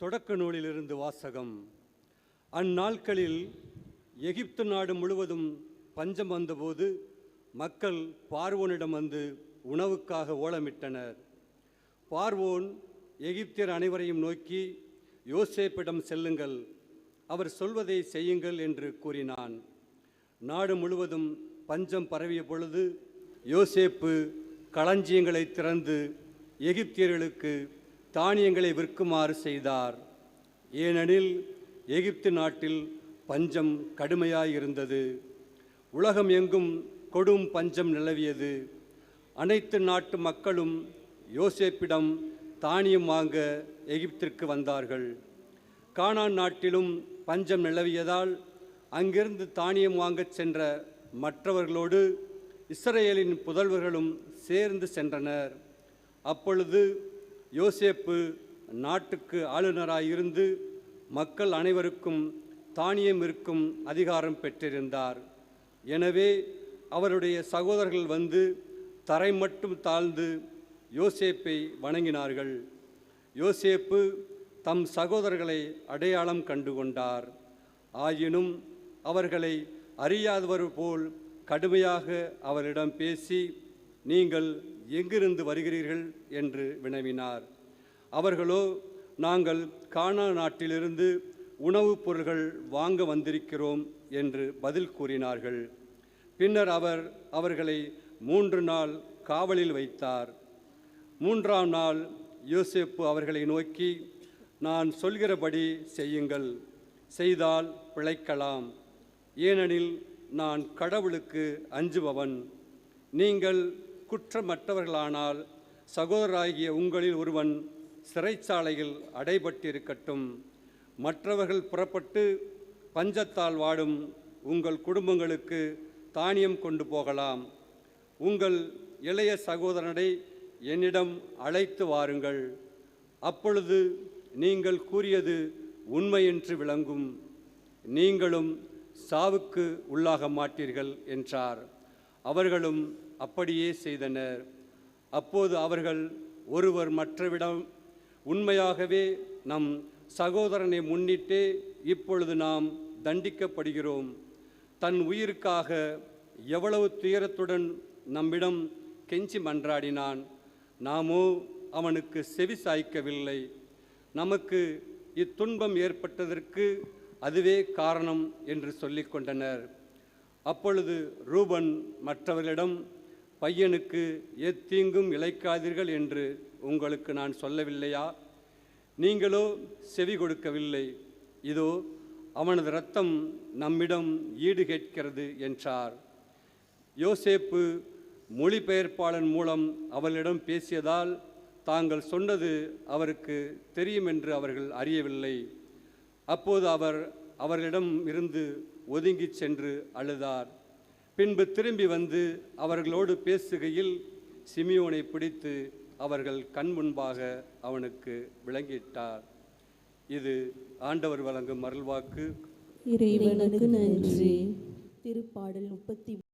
தொடக்க நூலிலிருந்து வாசகம். அந்நாட்களில் எகிப்து நாடு முழுவதும் பஞ்சம் வந்தபோது மக்கள் பார்வோனிடம் வந்து உணவுக்காக ஓலமிட்டனர். பார்வோன் எகிப்தியர் அனைவரையும் நோக்கி யோசேப்பிடம் செல்லுங்கள். அவர் சொல்வதை செய்யுங்கள் என்று கூறினான். நாடு முழுவதும் பஞ்சம் பரவிய பொழுது யோசேப்பு களஞ்சியங்களை திறந்து எகிப்தியர்களுக்கு தானியங்களை விற்குமாறு செய்தார். ஏனெனில் எகிப்து நாட்டில் பஞ்சம் கடுமையாயிருந்தது. உலகம் எங்கும் கொடும் பஞ்சம் நிலவியது. அனைத்து நாட்டு மக்களும் யோசேப்பிடம் தானியம் வாங்க எகிப்திற்கு வந்தார்கள். கானான் நாட்டிலும் பஞ்சம் நிலவியதால் அங்கிருந்து தானியம் வாங்கச் சென்ற மற்றவர்களோடு இஸ்ரேலின் புதல்வர்களும் சேர்ந்து சென்றனர். அப்பொழுது யோசேப்பு நாட்டுக்கு ஆளுநராயிருந்து மக்கள் அனைவருக்கும் தானியம் இருக்கும் அதிகாரம் பெற்றிருந்தார். எனவே அவருடைய சகோதரர்கள் வந்து தரை மட்டும் தாழ்ந்து யோசேப்பை வணங்கினார்கள். யோசேப்பு தம் சகோதரர்களை அடையாளம் கண்டு கொண்டார் ஆயினும் அவர்களை அறியாதவர் போல் கடுமையாக அவரிடம் பேசி நீங்கள் எங்கிருந்து வருகிறீர்கள் என்று வினவினார். அவர்களோ நாங்கள் கானா நாட்டிலிருந்து உணவுப் பொருள்கள் வாங்க வந்திருக்கிறோம் என்று பதில் கூறினார்கள். பின்னர் அவர் அவர்களை மூன்று நாள் காவலில் வைத்தார். மூன்றாம் நாள் யோசேப்பு அவர்களை நோக்கி நான் சொல்கிறபடி செய்யுங்கள் செய்தால் பிழைக்கலாம். ஏனெனில் நான் கடவுளுக்கு அஞ்சுபவன். நீங்கள் குற்றமற்றவர்களானால் சகோதராகிய உங்களில் ஒருவன் சிறைச்சாலையில் அடைபட்டிருக்கட்டும். மற்றவர்கள் புறப்பட்டு பஞ்சத்தால் வாடும் உங்கள் குடும்பங்களுக்கு தானியம் கொண்டு போகலாம். உங்கள் இளைய சகோதரனை என்னிடம் அழைத்து வாருங்கள். அப்பொழுது நீங்கள் கூறியது உண்மையென்று விளங்கும். நீங்களும் சாவுக்கு உள்ளாக மாட்டீர்கள் என்றார். அவர்களும் அப்படியே செய்தனர். அப்போது அவர்கள் ஒருவர் மற்றவிடம் உண்மையாகவே நம் சகோதரனை முன்னிட்டே இப்பொழுது நாம் தண்டிக்கப்படுகிறோம். தன் உயிருக்காக எவ்வளவு துயரத்துடன் நம்மிடம் கெஞ்சி மன்றாடினான். நாமோ அவனுக்கு செவி சாய்க்கவில்லை. நமக்கு இத்துன்பம் ஏற்பட்டதற்கு அதுவே காரணம் என்று சொல்லிக்கொண்டனர். கொண்டனர் அப்பொழுது ரூபன் மற்றவர்களிடம் பையனுக்கு எத்தீங்கும் இழைக்காதீர்கள் என்று உங்களுக்கு நான் சொல்லவில்லையா? நீங்களோ செவி கொடுக்கவில்லை. இதோ அவனது இரத்தம் நம்மிடம் ஈடு கேட்கிறது என்றார். யோசேப்பு மொழிபெயர்ப்பாளன் மூலம் அவளிடம் பேசியதால் தாங்கள் சொன்னது அவருக்கு தெரியும் என்று அவர்கள் அறியவில்லை. அப்போது அவர் அவர்களிடம் இருந்து ஒதுங்கிச் சென்று அழுதார். பின்பு திரும்பி வந்து அவர்களோடு பேசுகையில் சிமியோனை பிடித்து அவர்கள் கண் முன்பாக அவனுக்கு விளங்கிட்டார். இது ஆண்டவர் வழங்கும் அருள்வாக்கு. இறைவனுக்கு நன்றி. திருப்பாடல் முப்பத்தி